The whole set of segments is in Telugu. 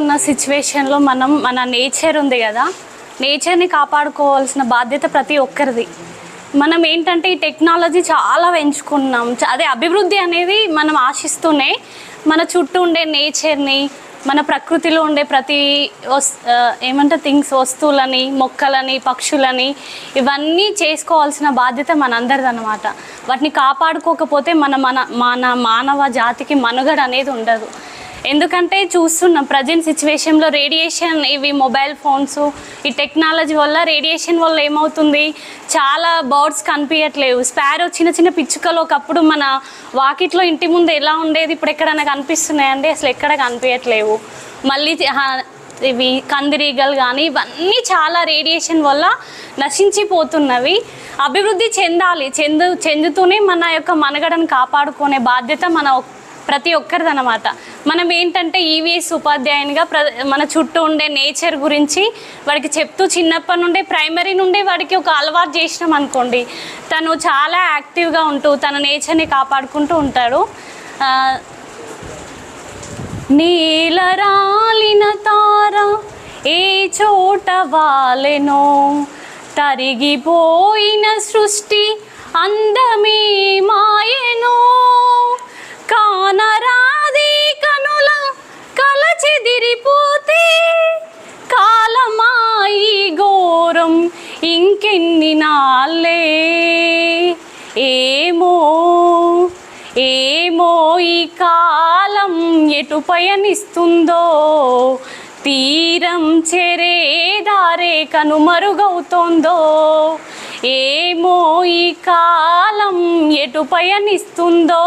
ఉన్న సిచ్యువేషన్లో మనం మన నేచర్ ఉంది కదా. నేచర్ని కాపాడుకోవాల్సిన బాధ్యత ప్రతి ఒక్కరిది. మనం ఏంటంటే ఈ టెక్నాలజీ చాలా పెంచుకున్నాం. అదే అభివృద్ధి అనేది మనం ఆశిస్తూనే మన చుట్టూ ఉండే నేచర్ని మన ప్రకృతిలో ఉండే ప్రతి వస్ ఏమంటారు థింగ్స్ వస్తువులని మొక్కలని పక్షులని ఇవన్నీ చేసుకోవాల్సిన బాధ్యత మనందరిది అనమాట వాటిని కాపాడుకోకపోతే మన మన మన మానవ జాతికి మనుగడ అనేది ఉండదు. ఎందుకంటే చూస్తున్నాం ప్రజెంట్ సిచ్యువేషన్లో రేడియేషన్ ఇవి మొబైల్ ఫోన్స్ ఈ టెక్నాలజీ వల్ల రేడియేషన్ వల్ల ఏమవుతుంది? చాలా బర్డ్స్ కనిపించట్లేవు స్పారో చిన్న చిన్న పిచ్చుకలు ఒకప్పుడు మన వాకిట్లో ఇంటి ముందు ఎలా ఉండేది? ఇప్పుడు ఎక్కడైనా కనిపిస్తున్నాయండి? అసలు ఎక్కడ కనిపించట్లేవు మళ్ళీ ఇవి కందిరీగలు కానీ ఇవన్నీ చాలా రేడియేషన్ వల్ల నశించిపోతున్నవి. అభివృద్ధి చెందాలి. చెందు చెందుతూనే మన యొక్క మనగడను కాపాడుకునే బాధ్యత మన ప్రతి ఒక్కరిది అనమాట మనం ఏంటంటే ఈవీఎస్ ఉపాధ్యాయునిగా ప్ర మన చుట్టూ ఉండే నేచర్ గురించి వాడికి చెప్తూ చిన్నప్పటి నుండే ప్రైమరీ నుండే వాడికి ఒక అలవాటు చేసినాం అనుకోండి. తను చాలా యాక్టివ్గా ఉంటూ తన నేచర్ని కాపాడుకుంటూ ఉంటాడు. నీలరాలిన తార ఏ చోట వాలెనో తరిగిపోయిన సృష్టి అందమే మాయనో. కానరాది కనుల కలచెదిరిపోతే కాలమాయి ఘోరం ఇంకెన్ని నాళ్ళే? ఏమో ఏమో ఈ కాలం ఎటు పయనిస్తుందో? తీరం చెరే దారే కనుమరుగవుతోందో? ఏమో ఈ కాలం ఎటు పయనిస్తుందో?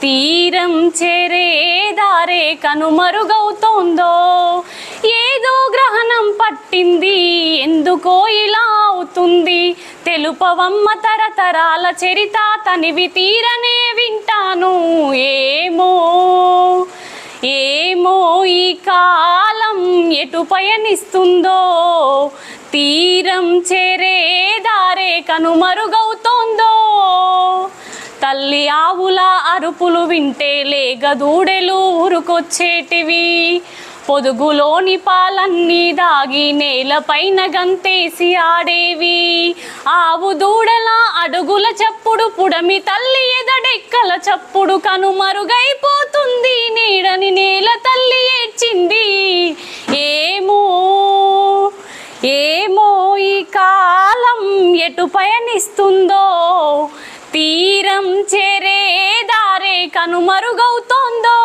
తీరం చెరే దారే కనుమరుగవుతోందో ఏదో గ్రహణం పట్టింది ఎందుకో ఇలా అవుతుంది? తెలుపవమ్మ తరతరాల చరిత తనివి తీరనే వింటాను. ఏమో ఏమో ఈ కాలం ఎటు పయనిస్తుందో? తీరం చేరే దారే కనుమరుగవుతోందో తల్లి ఆవుల అరుపులు వింటే లేగదూడెలు ఉరుకొచ్చేటివి పొదుగులోని పాలన్నీ దాగి నేలపైన గంతేసి ఆడేవి. ఆవు దూడల అడుగుల చప్పుడు పుడమి తల్లి ఎదడెక్కల చప్పుడు కనుమరుగైపోతుంది. నీడని నేల తల్లి ఏడ్చింది. ఏమో ఏమో ఈ కాలం ఎటు పయనిస్తుందో. తీరం చేరే దారే కనుమరుగవుతోందో?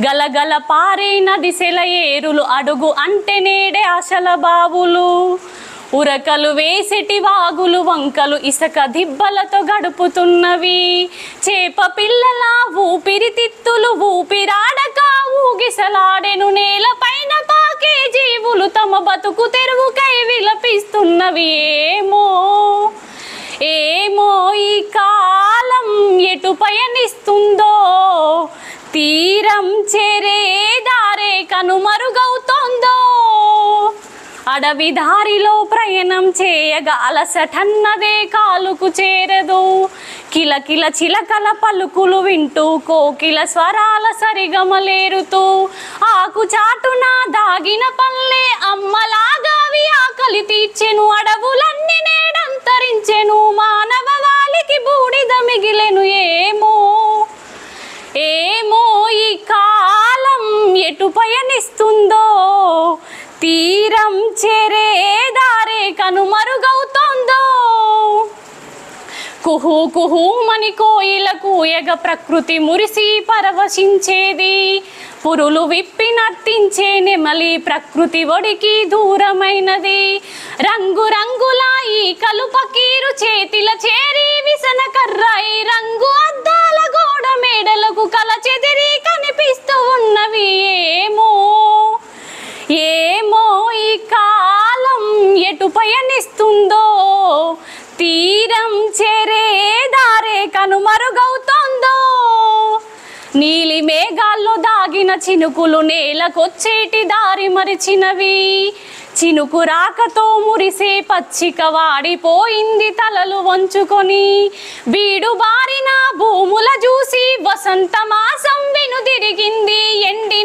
గలగల పారే నది ఏరులు అడుగు అంటే నేడే ఆశల బావులు. ఉరకలు వేసెటి వాగులు వంకలు ఇసక దిబ్బలతో గడుపుతున్నవి. చేప పిల్లల ఊపిరితిత్తులు ఊపిరాడక ఊగిసలాడెను నేలపైన పాకే జీవులు తమ బతుకు తెరువుకై విలపిస్తున్నవి ఏమో. ఏమో ఈ కాలం ఎటు పయనిస్తుందో? తీరం చేరే దారే కనుమరుగవుతోందో అడవి దారిలో ప్రయాణం చేయగా అలసటన్నదే కాలుకు చేరదు. కిలకిల చిలకల పలుకులు వింటూ కోకిల స్వరాల సరిగమలేరుతూ ఆకు చాటున దాగిన పల్లె అమ్మలాగా అవి ఆకలి తీర్చెను అడవులన్నీ నేడంతరించెను మానవ వాలికి బూడిద మిగిలెను ఏమో చేరే దారే కనుమరుగవుతోందో. కుహు కుహుమని కోయిలకు ఎగ ప్రకృతి మురిసి పరవశించేది. పురులు విప్పి నర్తించే నెమలి ప్రకృతి ఒడికి దూరమైనది. రంగు రంగుల ఈ కలుపకీరు చేతిల చేరి విసన కర్రాయి రంగు అద్దాల గోడ మేడలకు కల చెదిరి కనిపిస్తూ ఉన్నవి ఏమో. ఏమో ఈ కాలం ఎటు పయనిస్తుందో? తీరం చేరే దారే కనుమరుగవుతోందో? నీలి మేఘాల్లో దాగిన చినుకులు నేలకొచ్చేటి దారి మరిచినవి? చినుకు రాకతో మురిసే పచ్చిక వాడిపోయింది తలలు వంచుకొని. వీడు బారిన భూముల చూసి వసంత మాసం వెనుదిరిగింది ఎండి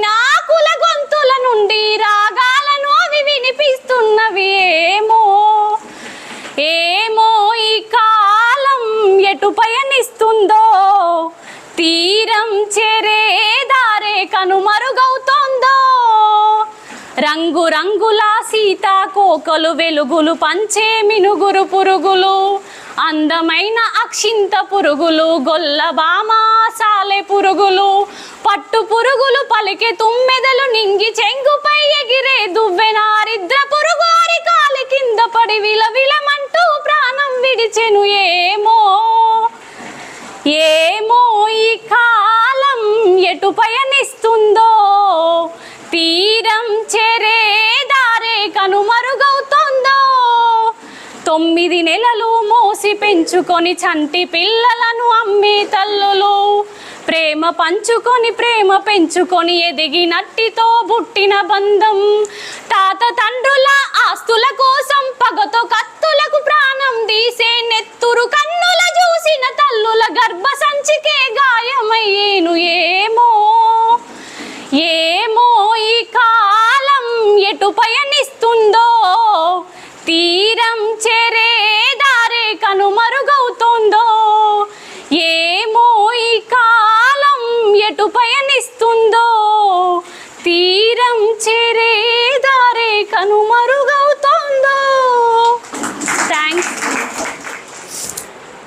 రంగు రంగుల సీతాకోకలు వెలుగులు పంచే మినుగురు పురుగులు. అందమైన అక్షింత పురుగులు గొల్ల పురుగులు. పట్టు పురుగులు పలికే తుమ్మెదలు నింగి చెంగుపై ఎగిరే దువ్వెనారిద్ర పురుగు కాలి కింద పడి విలవిలమంటూ ప్రాణం విడిచెను ఏమో. ఏమో ఈ కాలం ఎటుపై తొమ్మిది నెలలు మోసి పెంచుకొని చంటి పిల్లలను అమ్మే తల్లులు. ప్రేమ పంచుకొని ప్రేమ పెంచుకొని ఎదిగినట్టితో పుట్టిన బంధం. తాత తండ్రుల ఆస్తుల కోసం పగతో కత్తులకు ప్రాణం తీసే నెత్తురు కన్నుల చూసిన తల్లుల గర్భ సంచికే గాయమయ్యేను ఏమో.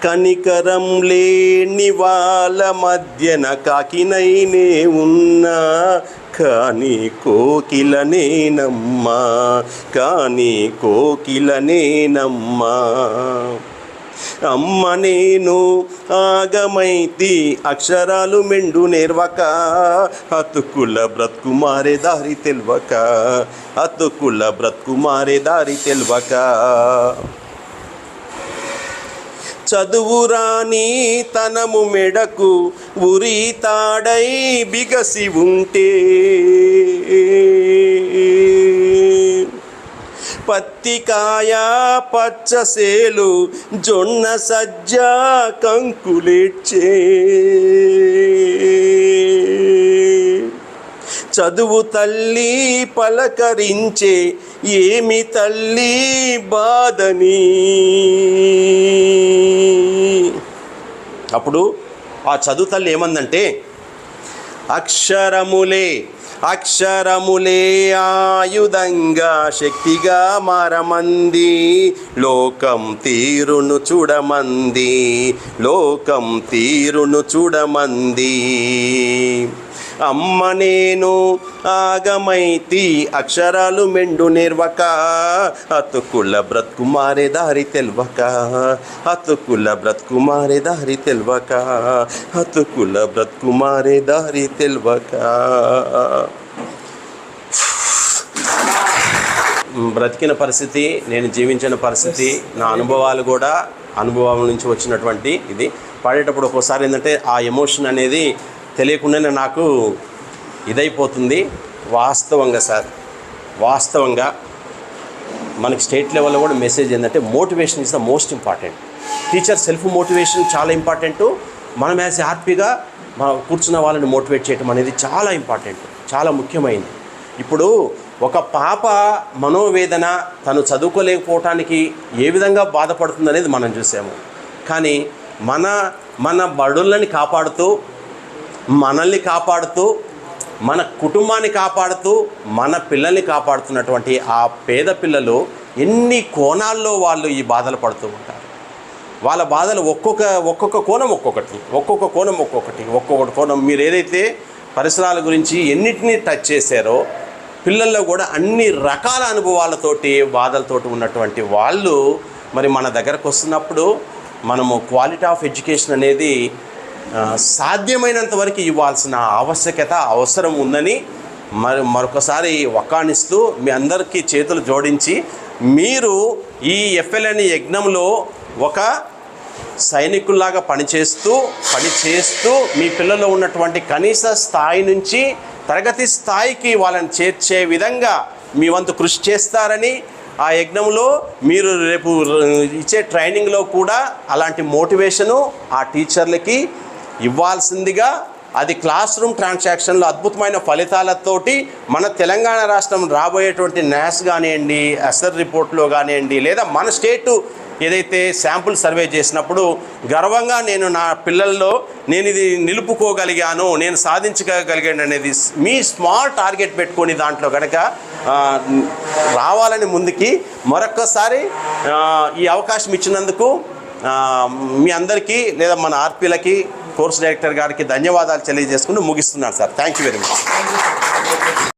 కనికరం లేని వాళ్ళ మధ్యన కాకినైనే ఉన్నా. కానీ కోకిలనేనమ్మా. కానీ కోకిలనేనమ్మా. అమ్మ నేను ఆగమైతి అక్షరాలు మెండు నేర్వక. అతుకుల బ్రతుకు మారే దారి తెల్వక. అతుకుల బ్రతుకు మారే దారి తెల్వక. చదువురాని తనము మెడకు ఉరి తాడై బిగసి ఉంటే. పత్తికాయ పచ్చసేలు జొన్న సజ్జ కంకులేడ్చే చదువు తల్లి పలకరించే ఏమి తల్లి బాధని? అప్పుడు ఆ చదువు తల్లి ఏమందంటే అక్షరములే అక్షరములే ఆయుధంగా శక్తిగా మారమంది. లోకం తీరును చూడమంది. లోకం తీరును చూడమంది. అమ్మ నేను ఆగమైతి అక్షరాలు మెండు నిర్వక అతుకుల బ్రతుకుమారే దారి తెల్వక అతుకుల బ్రతుకుమారే దారి తెల్వక అతుకుల బ్రతుకుమారే దారి తెల్వక. బ్రతికిన పరిస్థితి నేను జీవించిన పరిస్థితి నా అనుభవాలు కూడా అనుభవం నుంచి వచ్చినటువంటి ఇది. పాడేటప్పుడు ఒక్కోసారి ఏంటంటే ఆ ఎమోషన్ అనేది తెలియకుండానే నాకు ఇదైపోతుంది. వాస్తవంగా సార్ వాస్తవంగా మనకి స్టేట్ లెవెల్లో కూడా మెసేజ్ ఏంటంటే motivation is the most important. Teacher self motivation చాలా ఇంపార్టెంట్. మనం యాజ్ హ్యాపీగా మనం కూర్చున్న వాళ్ళని మోటివేట్ చేయటం అనేది చాలా ఇంపార్టెంట్ చాలా ముఖ్యమైనది. ఇప్పుడు ఒక పాప మనోవేదన తను చదువుకోలేకపోవటానికి ఏ విధంగా బాధపడుతుంది అనేది మనం చూసాము. కానీ మన మన బడులని కాపాడుతూ మనల్ని కాపాడుతూ మన కుటుంబాన్ని కాపాడుతూ మన పిల్లల్ని కాపాడుతున్నటువంటి ఆ పేద పిల్లలు ఎన్ని కోణాల్లో వాళ్ళు ఈ బాధలు పడుతూ ఉంటారు. వాళ్ళ బాధలు ఒక్కొక్క ఒక్కొక్క కోణం ఒక్కొక్కటి ఒక్కొక్క కోణం ఒక్కొక్కటి ఒక్కొక్కటి కోణం. మీరు ఏదైతే పరిసరాల గురించి ఎన్నిటిని టచ్ చేశారో పిల్లల్లో కూడా అన్ని రకాల అనుభవాలతోటి బాధలతోటి ఉన్నటువంటి వాళ్ళు మరి మన దగ్గరకు వస్తున్నప్పుడు మనము క్వాలిటీ ఆఫ్ ఎడ్యుకేషన్ అనేది సాధ్యమైనంత వరకు ఇవ్వాల్సిన ఆవశ్యకత అవసరం ఉందని మరి మరొకసారి వకాణిస్తూ మీ అందరికీ చేతులు జోడించి మీరు ఈ ఎఫ్ఎల్ఎన్ యజ్ఞంలో ఒక సైనికుల్లాగా పనిచేస్తూ పనిచేస్తూ మీ పిల్లల్లో ఉన్నటువంటి కనీస స్థాయి నుంచి తరగతి స్థాయికి వాళ్ళని చేర్చే విధంగా మీ వంతు కృషి చేస్తారని ఆ యజ్ఞంలో మీరు రేపు ఇచ్చే ట్రైనింగ్లో కూడా అలాంటి మోటివేషను ఆ టీచర్లకి ఇవ్వాల్సిందిగా అది క్లాస్ రూమ్ ట్రాన్సాక్షన్లో అద్భుతమైన ఫలితాలతోటి మన తెలంగాణ రాష్ట్రం రాబోయేటువంటి న్యాస్ కానివ్వండి అసర్ రిపోర్ట్లో కానివ్వండి లేదా మన స్టేటు ఏదైతే శాంపుల్ సర్వే చేసినప్పుడు గర్వంగా నేను నా పిల్లల్లో నేను ఇది నిలుపుకోగలిగాను నేను సాధించగలిగాను అనేది మీ స్మాల్ టార్గెట్ పెట్టుకొని దాంట్లో కనుక రావాలని ముందుకి మరొక్కసారి ఈ అవకాశం ఇచ్చినందుకు మీ అందరికీ లేదా మన ఆర్పీలకి కోర్స్ డైరెక్టర్ గారికి ధన్యవాదాలు తెలియజేసుకుని ముగిస్తున్నాను sir. Thank you very much